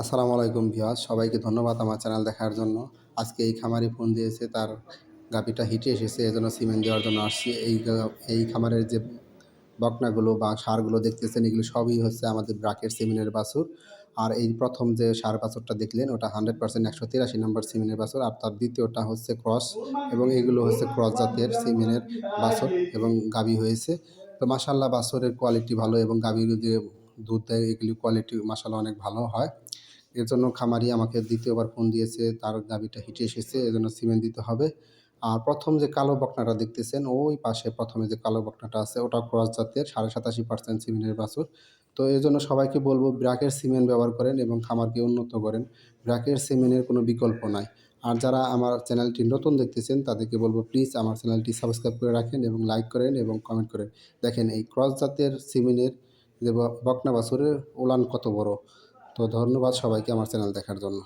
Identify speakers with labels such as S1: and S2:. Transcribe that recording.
S1: আসসালামু আলাইকুম ভিউয়ার্স, সবাইকে ধন্যবাদ আমার চ্যানেল দেখার জন্য। আজকে এই খামারি ফোন দিয়েছে তার গাভিটা হিটে এসেছে, এজন্য সিমেন্ট দেওয়ার জন্য আসছি। এই এই খামারের যে বকনাগুলো বা সারগুলো দেখতেছেন, এগুলো সবই হচ্ছে আমাদের ব্রাকের সিমেন্টের বাছুর। আর এই প্রথম যে সার বাছুরটা দেখলেন, ওটা হান্ড্রেড পার্সেন্ট একশো তিরাশি নম্বর সিমেন্টের বাছুর। আর তার দ্বিতীয়টা হচ্ছে ক্রস, এবং এগুলো হচ্ছে ক্রস জাতের সিমেন্টের বাছুর এবং গাভি হয়েছে। তো মাসাল্লাহ বাছুরের কোয়ালিটি ভালো এবং গাভীর যে দুধ দেয় এগুলি কোয়ালিটি মাসাল্লাহ অনেক ভালো হয়। এর জন্য খামারি আমাকে দ্বিতীয়বার ফোন দিয়েছে, তার গাভিটা হিটে এসেছে, এজন্য সিমেন্ট দিতে হবে। আর প্রথম যে কালো বকনাটা দেখতেছেন, ওই পাশে প্রথমে যে কালো বকনাটা আছে, ওটা ক্রস জাতের, সাড়ে সাতাশি পার্সেন্ট সিমেন্টের বাছুর। তো এই জন্য সবাইকে বলব, ব্র্যাকের সিমেন্ট ব্যবহার করেন এবং খামারকে উন্নত করেন। ব্র্যাকের সিমেন্টের কোনো বিকল্প নাই। আর যারা আমার চ্যানেলটি নতুন দেখতেছেন, তাদেরকে বলব প্লিজ আমার চ্যানেলটি সাবস্ক্রাইব করে রাখেন এবং লাইক করেন এবং কমেন্ট করেন। দেখেন এই ক্রস জাতের সিমেন্টের যে বকনা বাছুরের উলান কত বড়। তো ধন্যবাদ সবাইকে আমার চ্যানেল দেখার জন্য।